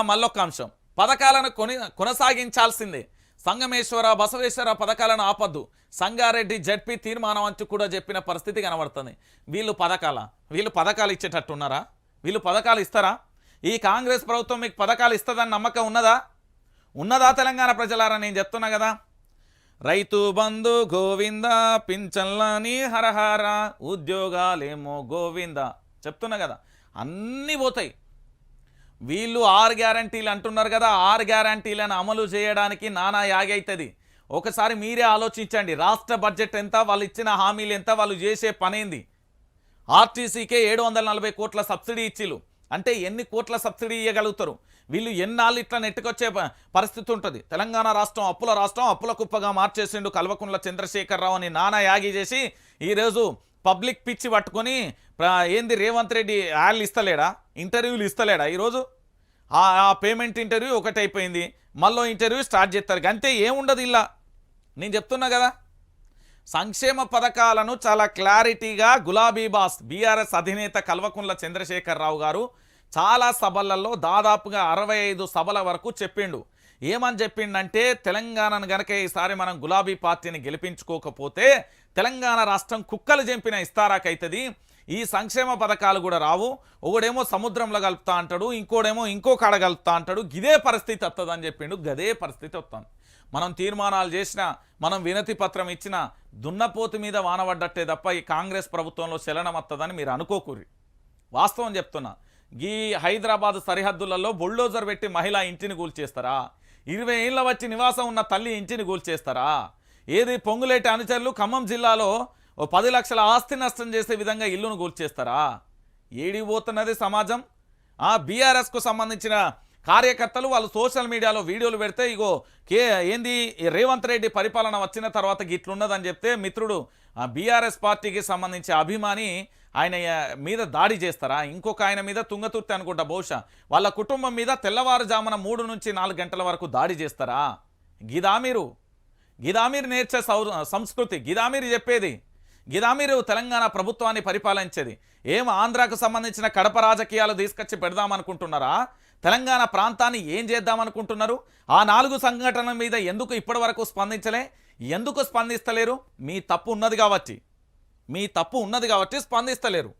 మళ్ళొక్క అంశం. పథకాలను కొని కొనసాగించాల్సిందే. సంగమేశ్వర బసవేశ్వర పథకాలను ఆపద్దు. సంగారెడ్డి జడ్పీ తీర్మానం అంటూ కూడా చెప్పిన పరిస్థితి కనబడుతుంది. వీళ్ళు పథకాల వీళ్ళు పథకాలు ఇచ్చేటట్టున్నారా? వీళ్ళు పథకాలు ఇస్తారా? ఈ కాంగ్రెస్ ప్రభుత్వం మీకు పథకాలు ఇస్తుందని నమ్మకం ఉన్నదా? ఉన్నదా తెలంగాణ ప్రజలారా? నేను చెప్తున్నా కదా. రైతు బంధు గోవింద పింఛన్లని హరహర ఉద్యోగాలేమో గోవింద. చెప్తున్నా కదా. అన్నీ పోతాయి. వీళ్ళు ఆరు గ్యారంటీలు అంటున్నారు కదా ఆరు గ్యారంటీలను అమలు చేయడానికి నానా యాగైతుంది. అవుతుంది ఒకసారి మీరే ఆలోచించండి రాష్ట్ర బడ్జెట్ ఎంత వాళ్ళు ఇచ్చిన హామీలు ఎంత వాళ్ళు చేసే పనేంది? ఆర్టీసీకే ఏడు వందల నలభై కోట్ల సబ్సిడీ ఇచ్చిలు అంటే ఎన్ని కోట్ల సబ్సిడీ ఇవ్వగలుగుతారు వీళ్ళు ఎన్నాళ్ళు ఇట్లా నెట్టుకొచ్చే ప- పరిస్థితి ఉంటుంది. తెలంగాణ రాష్ట్రం అప్పుల రాష్ట్రం అప్పుల కుప్పగా మార్చేసిండు కల్వకుంట్ల చంద్రశేఖరరావు అని నానా యాగి చేసి ఈరోజు పబ్లిక్ పిచ్చి పట్టుకొని ఏంది రేవంత్ రెడ్డి యాడ్లు ఇస్తలేడా? ఇంటర్వ్యూలు ఇస్తలేడా ఈరోజు? ఆ పేమెంట్ ఇంటర్వ్యూ ఒకటి అయిపోయింది. మళ్ళీ ఇంటర్వ్యూ స్టార్ట్ చేస్తారు. అంతే ఏముండదు ఇలా. నేను చెప్తున్నా కదా. సంక్షేమ పథకాలను చాలా క్లారిటీగా గులాబీ బాస్ బీఆర్ఎస్ అధినేత కల్వకుంట్ల చంద్రశేఖరరావు గారు చాలా సభలలో దాదాపుగా అరవై ఐదు సభల వరకు చెప్పిండు. ఏమని చెప్పిండంటే తెలంగాణను గనక ఈసారి మనం గులాబీ పార్టీని గెలిపించుకోకపోతే తెలంగాణ రాష్ట్రం కుక్కలు చెంపిన ఇస్తారాకైతుంది. ఈ సంక్షేమ పథకాలు కూడా రావు. ఒకడేమో సముద్రంలో కలుపుతా అంటాడు ఇంకోడేమో ఇంకో కాడ కలుపుతా అంటాడు. గిదే పరిస్థితి వస్తుందని చెప్పిండు. గదే పరిస్థితి వస్తుంది మనం తీర్మానాలు చేసినా మనం వినతి పత్రం ఇచ్చిన దున్నపోతు మీద వానబడ్డట్టే తప్ప ఈ కాంగ్రెస్ ప్రభుత్వంలో చలనం వస్తుందని మీరు అనుకోకూరి. వాస్తవం చెప్తున్నా. ఈ హైదరాబాద్ సరిహద్దులలో బుల్డోజర్ పెట్టి మహిళ ఇంటిని కూల్చేస్తారా? ఇరవై ఏళ్ళ వచ్చి నివాసం ఉన్న తల్లి ఇంటిని కూల్చేస్తారా ఏది పొంగులేటి అనుచరులు ఖమ్మం జిల్లాలో ఓ పది లక్షల ఆస్తి నష్టం చేసే విధంగా ఇల్లును కూల్చేస్తారా ఏడిపోతున్నది సమాజం? ఆ బీఆర్ఎస్కు సంబంధించిన కార్యకర్తలు వాళ్ళు సోషల్ మీడియాలో వీడియోలు పెడితే ఇగో కే ఏంది రేవంత్ రెడ్డి పరిపాలన వచ్చిన తర్వాత గిట్లున్నదని చెప్తే మిత్రుడు ఆ బీఆర్ఎస్ పార్టీకి సంబంధించి అభిమాని ఆయన మీద దాడి చేస్తారా? ఇంకొక ఆయన మీద తుంగతుర్తి అనుకుంటా బహుశా. వాళ్ళ కుటుంబం మీద తెల్లవారుజామున మూడు నుంచి నాలుగు గంటల వరకు దాడి చేస్తారా? గిదామీరు గిదామీర్ నేర్చే సంస్కృతి. గిదామీర్ చెప్పేది. గిదామీరు తెలంగాణ ప్రభుత్వాన్ని పరిపాలించేది. ఏం ఆంధ్రాకు సంబంధించిన కడప రాజకీయాలు తీసుకొచ్చి పెడదామనుకుంటున్నారా? తెలంగాణ ప్రాంతాన్ని ఏం చేద్దామనుకుంటున్నారు? ఆ నాలుగు సంఘటనల మీద ఎందుకు ఇప్పటివరకు స్పందించలే? ఎందుకు స్పందిస్తలేరు? మీ తప్పు ఉన్నది కాబట్టి. మీ తప్పు ఉన్నది కాబట్టి స్పందిస్తలేరు.